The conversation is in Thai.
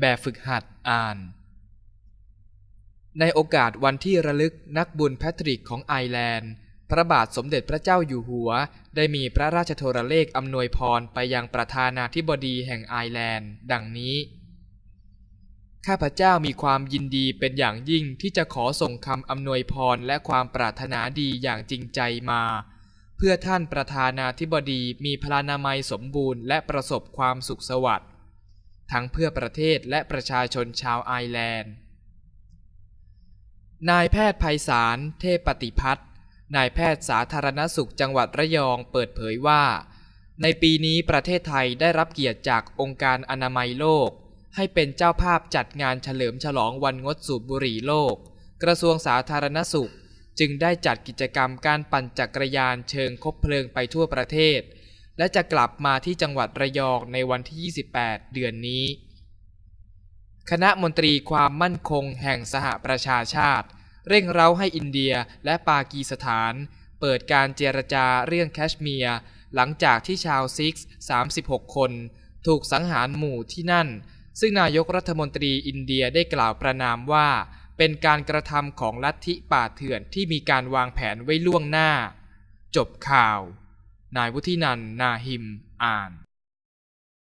แบบฝึกหัดอ่าน ในโอกาสวันที่ระลึกนักบุญแพทริกของไอร์แลนด์ พระบาทสมเด็จพระเจ้าอยู่หัว ได้มีพระราชโทรเลขอำนวยพรไปยังประธานาธิบดีแห่งไอร์แลนด์ ดังนี้ ข้าพเจ้ามีความยินดีเป็นอย่างยิ่งที่จะขอส่งคำอำนวยพรและความปรารถนาดีอย่างจริงใจมาเพื่อท่านประธานาธิบดีมีพลานามัยสมบูรณ์และประสบความสุขสวัสดิ์ ทั้งเพื่อประเทศและประชาชนชาวไอร์แลนด์ นายแพทย์ไพศาล เทพปฏิพัฒน์นายแพทย์สาธารณสุขจังหวัดระยองเปิดเผยว่า ในปีนี้ประเทศไทยได้รับเกียรติจากองค์การอนามัยโลก ให้เป็นเจ้าภาพจัดงานเฉลิมฉลองวันงดสูบบุหรี่โลก กระทรวงสาธารณสุข จึงได้จัดกิจกรรมการปั่นจักรยานเชิงคบเพลิงไปทั่วประเทศ และจะกลับมาที่จังหวัดระยองในวันที่ 28 เดือนนี้ คณะมนตรีความมั่นคงแห่งสหประชาชาติ เร่งเร้าให้อินเดียและปากีสถาน เปิดการเจรจาเรื่องแคชเมียร์หลังจากที่ชาวซิกส์36 คน ถูกสังหารหมู่ที่นั่น ซึ่งนายกรัฐมนตรีอินเดียได้กล่าวประนามว่า เป็นการกระทำของลัทธิป่าเถื่อนที่มีการวางแผนไว้ล่วงหน้า จบข่าว นายวุฒินันท์นาหิม อ่าน